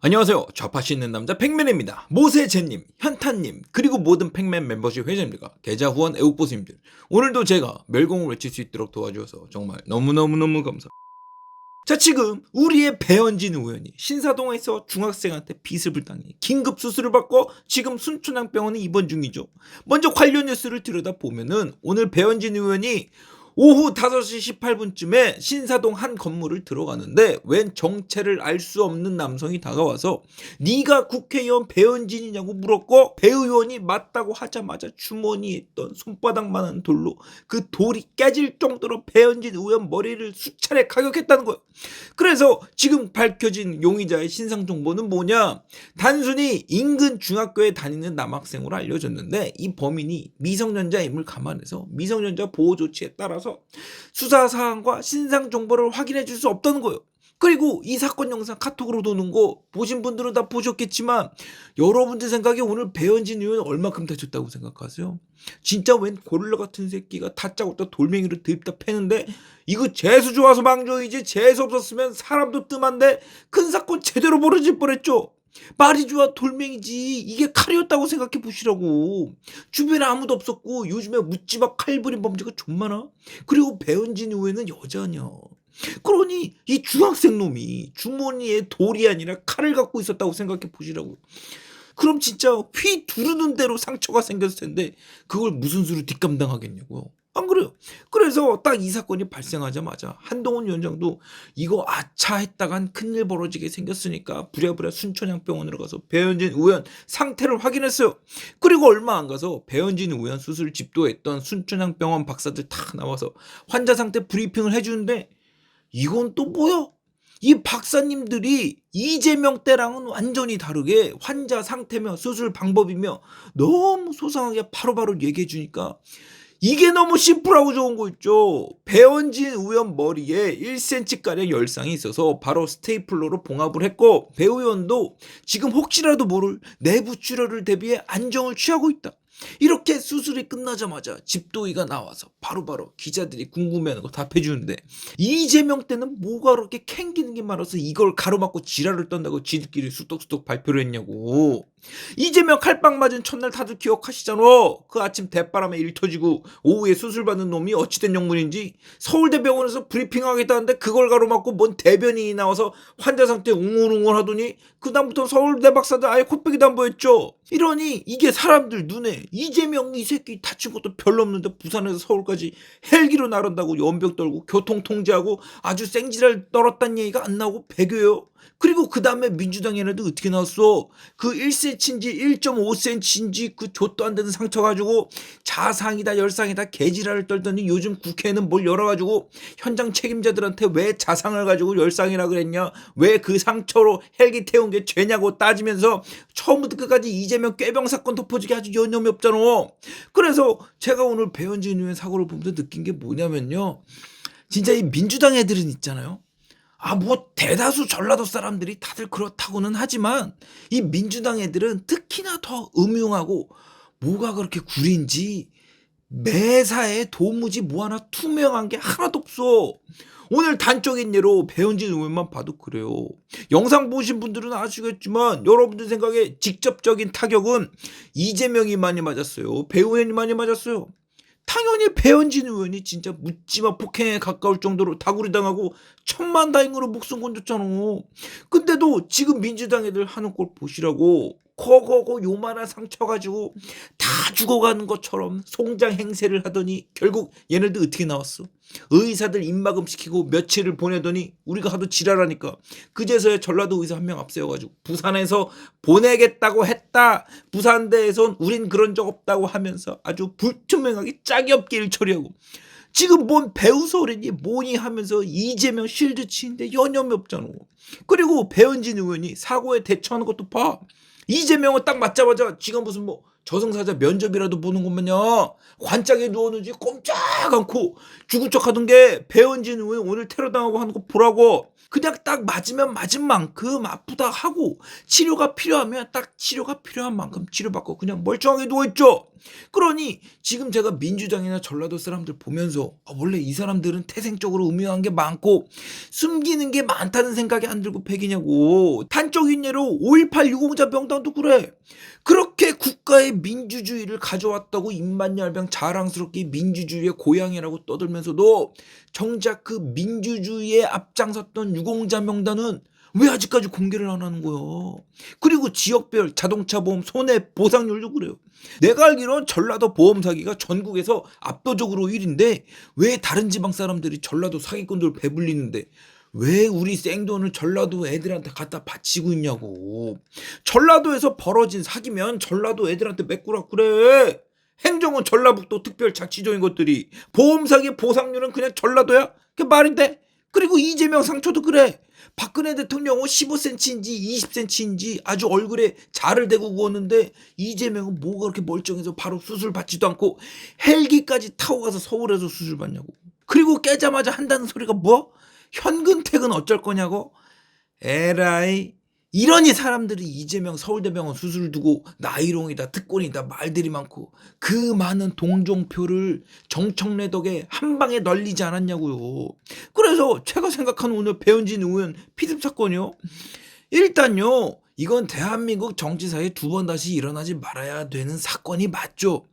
안녕하세요. 좌파시 있는 남자 팩맨입니다. 모세제님, 현타님, 그리고 모든 팩맨 멤버십 회장님과 계좌 후원 애국보스님들. 오늘도 제가 멸공을 외칠 수 있도록 도와주셔서 정말 너무너무너무 감사. 자, 지금 우리의 배현진 의원이 신사동에서 중학생한테 빚을 불당해 긴급 수술을 받고 지금 순천향병원에 입원 중이죠. 먼저 관련 뉴스를 들여다보면은 오늘 배현진 의원이 오후 5시 18분쯤에 신사동 한 건물을 들어가는데 웬 정체를 알 수 없는 남성이 다가와서 네가 국회의원 배현진이냐고 물었고 배 의원이 맞다고 하자마자 주머니에 있던 손바닥만한 돌로 그 돌이 깨질 정도로 배현진 의원 머리를 수차례 가격했다는 거예요. 그래서 지금 밝혀진 용의자의 신상 정보는 뭐냐? 단순히 인근 중학교에 다니는 남학생으로 알려졌는데 이 범인이 미성년자임을 감안해서 미성년자 보호 조치에 따라서 수사 사항과 신상 정보를 확인해 줄 수 없다는 거예요. 그리고 이 사건 영상 카톡으로 도는 거 보신 분들은 다 보셨겠지만 여러분들 생각에 오늘 배현진 의원 얼마큼 다쳤다고 생각하세요? 진짜 웬 고릴라 같은 새끼가 다짜고짜 돌멩이를 드립다 패는데 이거 재수 좋아서 망조이지 재수 없었으면 사람도 뜸한데 큰 사건 제대로 벌어질 뻔했죠. 좋아 돌멩이지. 이게 칼이었다고 생각해 보시라고. 주변에 아무도 없었고 요즘에 묻지마 칼부림 범죄가 좀 많아. 그리고 배현진 의원은 여자냐. 그러니 이 중학생 놈이 주머니에 돌이 아니라 칼을 갖고 있었다고 생각해 보시라고. 그럼 진짜 휘 두르는 대로 상처가 생겼을 텐데 그걸 무슨 수로 뒷감당하겠냐고요 안 그래요 그래서 딱 이 사건이 발생하자마자 한동훈 위원장도 이거 아차 했다간 큰일 벌어지게 생겼으니까 부랴부랴 순천향병원으로 가서 배현진 의원 상태를 확인했어요. 그리고 얼마 안 가서 배현진 의원 수술 집도했던 순천향병원 박사들 다 나와서 환자 상태 브리핑을 해주는데 이건 또 뭐야? 이 박사님들이 이재명 때랑은 완전히 다르게 환자 상태며 수술 방법이며 너무 소상하게 바로바로 얘기해 주니까 이게 너무 심플하고 좋은 거 있죠. 배원진 의원 머리에 1cm가량 열상이 있어서 바로 스테이플러로 봉합을 했고 배 의원도 지금 혹시라도 모를 내부 출혈을 대비해 안정을 취하고 있다. 이렇게 수술이 끝나자마자 집도의가 나와서 바로 바로 기자들이 궁금해하는 거 답해주는데 이재명 때는 뭐가 그렇게 캥기는 게 많아서 이걸 가로막고 지랄을 떤다고 지들끼리 수덕수덕 발표를 했냐고. 이재명 칼빵 맞은 첫날 다들 기억하시잖아. 그 아침 대바람에 일 터지고 오후에 수술 받는 놈이 어찌된 영문인지 서울대병원에서 브리핑하겠다는데 그걸 가로막고 뭔 대변인이 나와서 환자 상태 웅얼웅얼 하더니 그다음부터 서울대 박사들 아예 코빼기도 안 보였죠. 이러니 이게 사람들 눈에 이재명 이 새끼 다친 것도 별로 없는데 부산에서 서울까지 헬기로 나른다고 연병 떨고 교통 통제하고 아주 생지랄 떨었다는 얘기가 안 나오고 배교요. 그리고 그 다음에 민주당 얘네들 어떻게 나왔어? 그 1cm인지 1.5cm인지 그 좆도 안 되는 상처 가지고 자상이다 열상이다 개지랄을 떨더니 요즘 국회는 뭘 열어가지고 현장 책임자들한테 왜 자상을 가지고 열상이라 그랬냐? 왜 그 상처로 헬기 태운 게 죄냐고 따지면서 처음부터 끝까지 이재명 꾀병 사건 덮어주기 아주 여념이 없잖아. 그래서 제가 오늘 배현진 의원 사고를 보면서 느낀 게 뭐냐면요. 진짜 이 민주당 애들은 있잖아요. 아, 뭐, 대다수 전라도 사람들이 다들 그렇다고는 하지만, 이 민주당 애들은 특히나 더 음흉하고, 뭐가 그렇게 구린지, 매사에 도무지 뭐 하나 투명한 게 하나도 없어. 오늘 단적인 예로 배현진 의원만 봐도 그래요. 영상 보신 분들은 아시겠지만 여러분들 생각에 직접적인 타격은 이재명이 많이 맞았어요. 배우 의원이 많이 맞았어요. 당연히 배현진 의원이 진짜 묻지마 폭행에 가까울 정도로 다구리 당하고 천만 다행으로 목숨 건졌잖아. 근데도 지금 민주당 애들 하는 꼴 보시라고 거거고 요만한 상처 가지고 다 죽어가는 것처럼 송장 행세를 하더니 결국 얘네들 어떻게 나왔어? 의사들 입막음 시키고 며칠을 보내더니 우리가 하도 지랄하니까 그제서야 전라도 의사 한 명 앞세워가지고 부산에서 보내겠다고 했다. 부산대에선 우린 그런 적 없다고 하면서 아주 불투명하게 짝이 없게 일 처리하고 지금 뭔 배우 소리니 뭐니 하면서 이재명 실드 치는데 여념이 없잖아. 그리고 배현진 의원이 사고에 대처하는 것도 봐. 이재명은 딱 맞자마자 지금 무슨 뭐 저승사자 면접이라도 보는 것만요. 관짝에 누웠는지 꼼짝 않고 죽은 척 하던 게 배현진 의원 오늘 테러 당하고 하는 거 보라고 그냥 딱 맞으면 맞은 만큼 아프다 하고 치료가 필요하면 딱 치료가 필요한 만큼 치료받고 그냥 멀쩡하게 누워있죠. 그러니 지금 제가 민주당이나 전라도 사람들 보면서 아, 원래 이 사람들은 태생적으로 음흉한 게 많고 숨기는 게 많다는 생각이 안 들고 패기냐고. 단적인 예로 5.18 유공자 명단도 그래. 그렇게 국가의 민주주의를 가져왔다고 입만열병 자랑스럽게 민주주의의 고향이라고 떠들면서도 정작 그 민주주의에 앞장섰던 유공자 명단은 왜 아직까지 공개를 안 하는 거야? 그리고 지역별 자동차 보험 손해 보상률도 그래요. 내가 알기로는 전라도 보험 사기가 전국에서 압도적으로 1인데 왜 다른 지방 사람들이 전라도 사기꾼들 배불리는데 왜 우리 생돈을 전라도 애들한테 갖다 바치고 있냐고. 전라도에서 벌어진 사기면 전라도 애들한테 메꾸라 그래. 행정은 전라북도 특별자치도인 것들이 보험 사기 보상률은 그냥 전라도야? 그게 말인데? 그리고 이재명 상처도 그래. 박근혜 대통령은 15cm인지 20cm인지 아주 얼굴에 자를 대고 구웠는데 이재명은 뭐가 그렇게 멀쩡해서 바로 수술 받지도 않고 헬기까지 타고 가서 서울에서 수술 받냐고. 그리고 깨자마자 한다는 소리가 뭐? 현근택은 어쩔 거냐고? 에라이. 이러니 사람들이 이재명 서울대병원 수술 두고 나이롱이다 특권이다 말들이 많고 그 많은 동종표를 정청래 덕에 한 방에 널리지 않았냐고요. 그래서 제가 생각하는 오늘 배현진 의원 피습 사건이요. 일단요. 이건 대한민국 정치사에 두 번 다시 일어나지 말아야 되는 사건이 맞죠.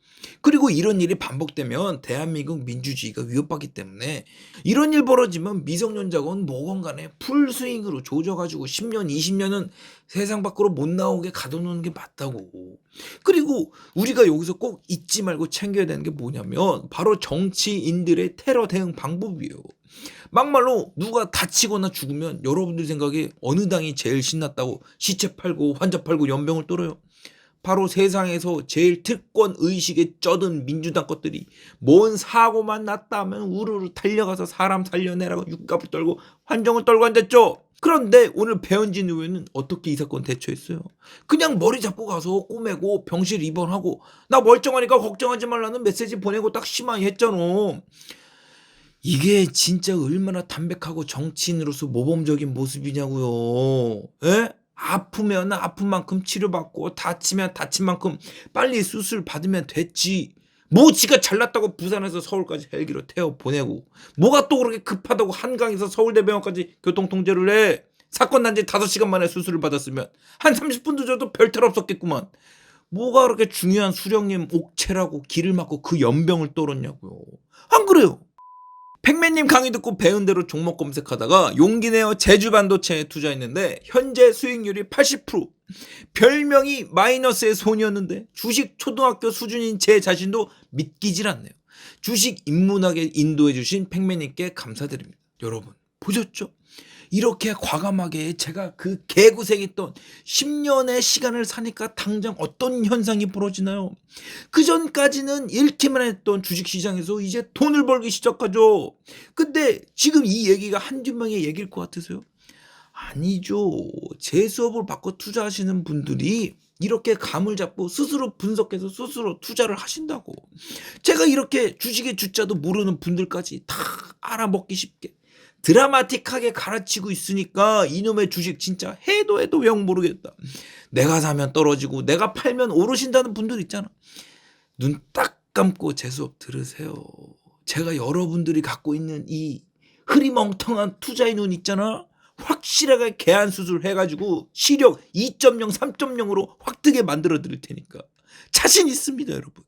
그리고 이런 일이 반복되면 대한민국 민주주의가 위협받기 때문에 이런 일 벌어지면 미성년자건 뭐건 간에 풀스윙으로 조져가지고 10년, 20년은 세상 밖으로 못 나오게 가둬놓는 게 맞다고. 그리고 우리가 여기서 꼭 잊지 말고 챙겨야 되는 게 뭐냐면 바로 정치인들의 테러 대응 방법이에요. 막말로 누가 다치거나 죽으면 여러분들 생각에 어느 당이 제일 신났다고 시체 팔고 환자 팔고 연병을 떨어요? 바로 세상에서 제일 특권 의식에 쩌든 민주당 것들이 뭔 사고만 났다 하면 우르르 달려가서 사람 살려내라고 육갑을 떨고 환정을 떨고 앉았죠. 그런데 오늘 배현진 의원은 어떻게 이 사건 대처했어요? 그냥 머리 잡고 가서 꼬매고 병실 입원하고 나 멀쩡하니까 걱정하지 말라는 메시지 보내고 딱 심하게 했잖아. 이게 진짜 얼마나 담백하고 정치인으로서 모범적인 모습이냐고요. 에? 아프면 아픈 만큼 치료받고 다치면 다친 만큼 빨리 수술 받으면 됐지. 뭐 지가 잘났다고 부산에서 서울까지 헬기로 태워 보내고 뭐가 또 그렇게 급하다고 한강에서 서울대병원까지 교통통제를 해. 사건 난 지 5시간 만에 수술을 받았으면 한 30분 늦어도 별탈 없었겠구만. 뭐가 그렇게 중요한 수령님 옥체라고 길을 막고 그 연병을 떨었냐고요. 안 그래요? 팩맨님 강의 듣고 배운 대로 종목 검색하다가 용기 내어 제주 반도체에 투자했는데 현재 수익률이 80% 별명이 마이너스의 손이었는데 주식 초등학교 수준인 제 자신도 믿기질 않네요. 주식 입문하게 인도해 주신 팩맨님께 감사드립니다. 여러분 보셨죠? 이렇게 과감하게 제가 그 개고생했던 10년의 시간을 사니까 당장 어떤 현상이 벌어지나요? 그 전까지는 잃기만 했던 주식시장에서 이제 돈을 벌기 시작하죠. 근데 지금 이 얘기가 한두 명의 얘기일 것 같으세요? 아니죠. 제 수업을 받고 투자하시는 분들이 이렇게 감을 잡고 스스로 분석해서 스스로 투자를 하신다고. 제가 이렇게 주식의 주자도 모르는 분들까지 다 알아먹기 쉽게 드라마틱하게 가르치고 있으니까 이놈의 주식 진짜 해도 해도 영 모르겠다. 내가 사면 떨어지고 내가 팔면 오르신다는 분들 있잖아. 눈 딱 감고 제 수업 들으세요. 제가 여러분들이 갖고 있는 이 흐리멍텅한 투자의 눈 있잖아. 확실하게 개안 수술 해가지고 시력 2.0, 3.0으로 확 뜨게 만들어 드릴 테니까 자신 있습니다, 여러분.